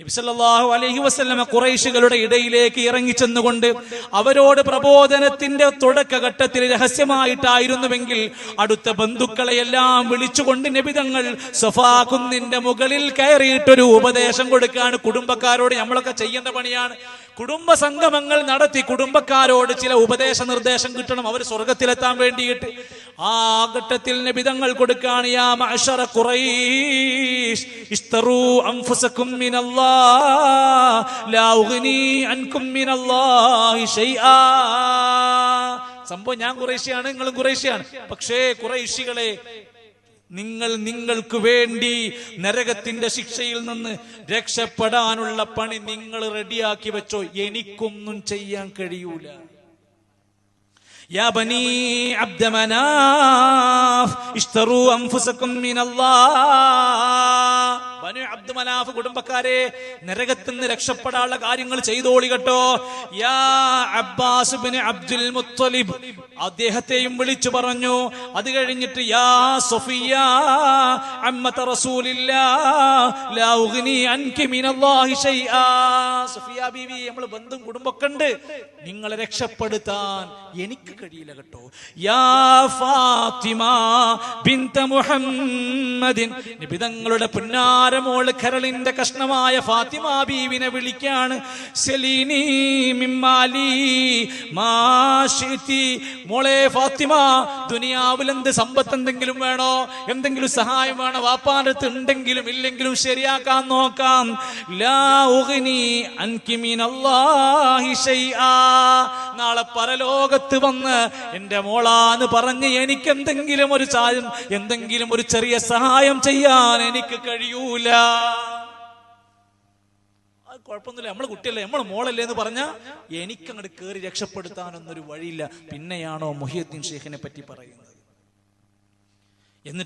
നബിസല്ലാഹു അലഹി വസല്ലമ കുറൈശികളുടെ ഇടയിലേക്ക് ഇറങ്ങിച്ചെന്നുകൊണ്ട് അവരോട് പ്രബോധനത്തിന്റെ തുടക്കഘട്ടത്തിൽ രഹസ്യമായിട്ടായിരുന്നുവെങ്കിൽ അടുത്ത ബന്ധുക്കളെയെല്ലാം വിളിച്ചുകൊണ്ട് നബിതങ്ങൾ സഫാ കുന്നിന്റെ മുകളിൽ കയറിയിട്ടൊരു ഉപദേശം കൊടുക്കാണ് കുടുംബക്കാരോട് നമ്മളൊക്കെ ചെയ്യേണ്ട പണിയാണ്. കുടുംബ സംഗമങ്ങൾ നടത്തി കുടുംബക്കാരോട് ചില ഉപദേശ നിർദ്ദേശം കിട്ടണം. അവർ സ്വർഗത്തിലെത്താൻ വേണ്ടിയിട്ട്. ആ ഘട്ടത്തിൽ നിബിതങ്ങൾ കൊടുക്കാണ് യാ മഅശറ ഖുറൈശ് ഇസ്തറൂ അൻഫുസകും മിനല്ലാ ലാ ഉഗ്നി അൻകും മിനല്ലാഹി ശൈആ സംഭവം ഞാൻ കുറേശ്ശിയാണ് നിങ്ങളും കുറേശ്ശിയാണ് പക്ഷേ കുറേശ്ശികളെ നിങ്ങൾ നിങ്ങൾക്ക് വേണ്ടി നരകത്തിന്റെ ശിക്ഷയിൽ നിന്ന് രക്ഷപ്പെടാനുള്ള പണി നിങ്ങൾ റെഡിയാക്കി വെച്ചോ എനിക്കൊന്നും ചെയ്യാൻ കഴിയൂല. يا بني عبد مناف اشتروا أنفسكم من الله. മനാഫ് കുടുംബക്കാരെ നരകത്തിൽ നിന്ന് രക്ഷപ്പെടാനുള്ള കാര്യങ്ങൾ ചെയ്തോളി കേട്ടോ. യാ അബ്ബാസ് ബിൻ അബ്ദുൽ മുത്തലിബ് അദ്ദേഹത്തെയും വിളിച്ചു പറഞ്ഞു. അത് കഴിഞ്ഞിട്ട് യാ സൊഫിയ അമ്മത റസൂലില്ലാ ലാ അൻകി മിനല്ലാഹി നമ്മൾ ബന്ധം കുടുംബമൊക്കെ ഉണ്ട്. നിങ്ങളെ രക്ഷപ്പെടുത്താൻ എനിക്ക് കഴിയില്ല കേട്ടോ. യാ ഫാത്തിമ ബിന്ത മുഹമ്മദിൻ നിബിതങ്ങളുടെ പുന്നാരമോൾ കരളിന്റെ കഷ്ണമായ ഫാത്തിമ ബീവിനെ വിളിക്കാണ്. സെലീനി മിമ്മാലി മാഷിതി മോളെ ഫാത്തിമ ദുനിയാവിൽ എന്ത് സമ്പത്ത് എന്തെങ്കിലും വേണോ എന്തെങ്കിലും സഹായം വേണോ വാപ്പാനടുത്ത് ഉണ്ടെങ്കിലും ഇല്ലെങ്കിലും ശരിയാക്കാൻ നോക്കാം. ലാ ഉഗ്നി അൻകി മിനല്ലാഹി ഷൈആ. നാളെ പരലോകത്ത് വന്ന് എന്റെ മോളാന്ന് പറഞ്ഞ് എനിക്ക് എന്തെങ്കിലും ഒരു സായം എന്തെങ്കിലും ഒരു ചെറിയ സഹായം ചെയ്യാൻ എനിക്ക് കഴിയൂല. കുഴപ്പമൊന്നുമില്ല. നമ്മൾ കുട്ടിയല്ലേ നമ്മൾ മോളല്ലേ എന്ന് പറഞ്ഞാൽ എനിക്ക് അങ്ങോട്ട് കയറി രക്ഷപ്പെടുത്താനൊന്നൊരു വഴിയില്ല. പിന്നെയാണോ മുഹിയുദ്ദീൻ ഷെയ്ഖിനെ പറ്റി പറയുന്നത്? എന്നിട്ട്